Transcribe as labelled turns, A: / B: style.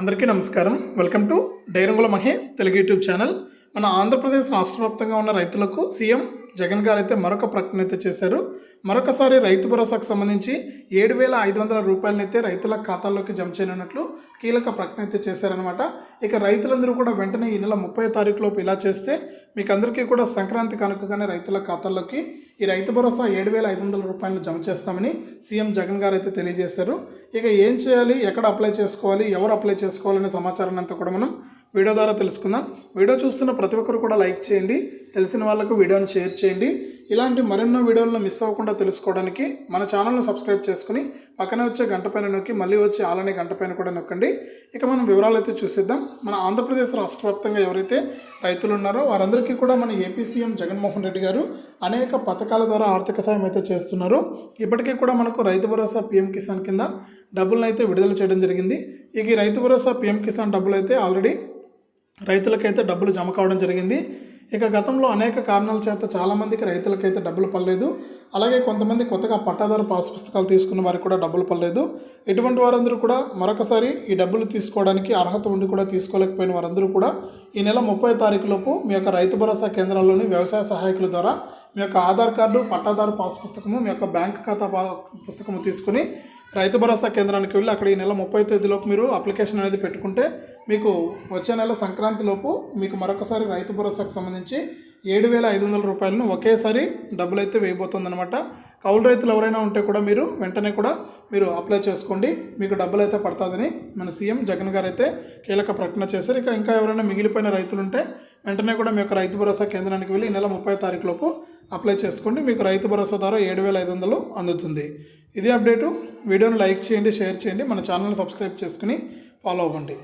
A: అందరికీ నమస్కారం. Welcome to డైరంగుల మహేష్ తెలుగు యూట్యూబ్ ఛానల్. మన ఆంధ్రప్రదేశ్ రాష్ట్ర వ్యాప్తంగా ఉన్న రైతులకు సీఎం జగన్ గారు అయితే మరొక ప్రకటన అయితే చేశారు. మరొకసారి రైతు భరోసాకు సంబంధించి ఏడు వేల ఐదు వందల రూపాయలనైతే రైతుల ఖాతాల్లోకి జమ చేయనున్నట్లు కీలక ప్రకటన అయితే చేశారనమాట ఇక రైతులందరూ కూడా వెంటనే ఈ నెల ముప్పై తారీఖు లోపు ఇలా చేస్తే మీకు అందరికీ కూడా సంక్రాంతి కనుకగానే రైతుల ఖాతాల్లోకి ఈ రైతు భరోసా ఏడు వేల ఐదు వందల రూపాయలు జమ చేస్తామని సీఎం జగన్ గారు అయితే తెలియజేశారు. ఇక ఏం చేయాలి ఎక్కడ అప్లై చేసుకోవాలి ఎవరు అప్లై చేసుకోవాలనే సమాచారాన్ని అంతా కూడా మనం వీడియో ద్వారా తెలుసుకుందాం. వీడియో చూస్తున్న ప్రతి ఒక్కరు కూడా లైక్ చేయండి. తెలిసిన వాళ్ళకు వీడియోని షేర్ చేయండి. ఇలాంటి మరెన్నో వీడియోలను మిస్ అవ్వకుండా తెలుసుకోవడానికి మన ఛానల్ను సబ్స్క్రైబ్ చేసుకుని పక్కనే వచ్చే గంట పైన నొక్కి మళ్ళీ వచ్చి ఆలనే గంట పైన కూడా నొక్కండి. ఇక మనం వివరాలు అయితే చూసేద్దాం. మన ఆంధ్రప్రదేశ్ రాష్ట్ర వ్యాప్తంగా ఎవరైతే రైతులు ఉన్నారో వారందరికీ కూడా మన ఏపీ సీఎం జగన్మోహన్ రెడ్డి గారు అనేక పథకాల ద్వారా ఆర్థిక సాయం అయితే చేస్తున్నారు. ఇప్పటికీ కూడా మనకు రైతు భరోసా పీఎం కిసాన్ కింద డబ్బులను అయితే విడుదల చేయడం జరిగింది. ఇక ఈ రైతు భరోసా పీఎం కిసాన్ డబ్బులు అయితే ఆల్రెడీ రైతులకైతే డబ్బులు జమ కావడం జరిగింది. ఇక గతంలో అనేక కారణాల చేత చాలామందికి రైతులకైతే డబ్బులు పడలేదు. అలాగే కొంతమంది కొత్తగా పట్టాదారు పాస్ పుస్తకాలు తీసుకున్న వారికి కూడా డబ్బులు పడలేదు. ఇటువంటి వారందరూ కూడా మరొకసారి ఈ డబ్బులు తీసుకోవడానికి అర్హత ఉండి కూడా తీసుకోలేకపోయిన వారందరూ కూడా ఈ నెల ముప్పై తారీఖులోపు మీ యొక్క రైతు భరోసా కేంద్రాల్లోని వ్యవసాయ సహాయకుల ద్వారా మీ యొక్క ఆధార్ కార్డు పట్టాదారు పాస్ పుస్తకము మీ యొక్క బ్యాంక్ ఖాతా పా- పుస్తకము తీసుకుని రైతు భరోసా కేంద్రానికి వెళ్ళి అక్కడ ఈ నెల ముప్పై తేదీలోపు మీరు అప్లికేషన్ అనేది పెట్టుకుంటే మీకు వచ్చే నెల సంక్రాంతిలోపు మీకు మరొకసారి రైతు భరోసాకు సంబంధించి ఏడు వేల ఐదు వందల రూపాయలను ఒకేసారి డబ్బులు అయితే వేయబోతుందన్నమాట. కౌలు రైతులు ఎవరైనా ఉంటే కూడా మీరు వెంటనే కూడా మీరు అప్లై చేసుకోండి. మీకు డబ్బులు అయితే పడుతుందని మన సీఎం జగన్ గారు అయితే కీలక ప్రకటన చేశారు. ఇక ఇంకా ఎవరైనా మిగిలిపోయిన రైతులు ఉంటే వెంటనే కూడా మీ యొక్క రైతు భరోసా కేంద్రానికి వెళ్ళి ఈ నెల ముప్పై తారీఖు లోపు అప్లై చేసుకోండి. మీకు రైతు భరోసా ద్వారా ఏడు వేల ఐదు వందలు అందుతుంది. ఇదే అప్డేటు. వీడియోను లైక్ చేయండి షేర్ చేయండి మన ఛానల్ని సబ్స్క్రైబ్ చేసుకుని ఫాలో అవ్వండి.